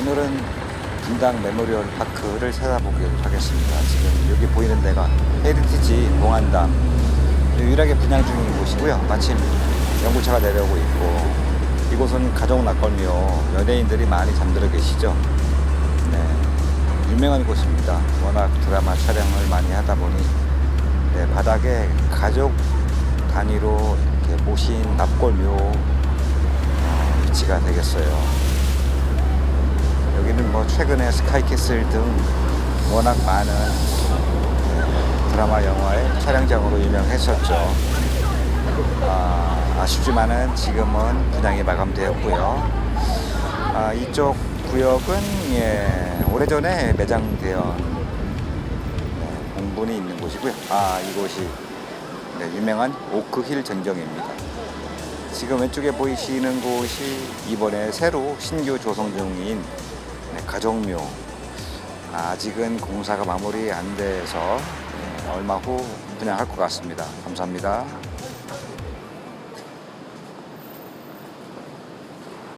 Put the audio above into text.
오늘은 분당 메모리얼 파크를 찾아보기로 하겠습니다. 지금 여기 보이는 데가 헤리티지 봉안담 유일하게 분양 중인 곳이고요. 마침 연구차가 내려오고 있고 이곳은 가족 낙걸묘 연예인들이 많이 잠들어 계시죠. 네, 유명한 곳입니다. 워낙 드라마 촬영을 많이 하다 보니 네, 바닥에 가족 단위로 이렇게 모신 납골묘 어, 위치가 되겠어요. 최근에 스카이캐슬 등 워낙 많은 네, 드라마 영화의 촬영장으로 유명했었죠. 아, 아쉽지만은 지금은 분양이 마감되었고요. 아, 이쪽 구역은 예, 오래전에 매장되어 네, 공분이 있는 곳이고요. 아, 이곳이 네, 유명한 오크힐 전경입니다. 지금 왼쪽에 보이시는 곳이 이번에 새로 신규 조성 중인 네, 가정묘. 아직은 공사가 마무리 안 돼서 네, 얼마 후 분양할 것 같습니다. 감사합니다.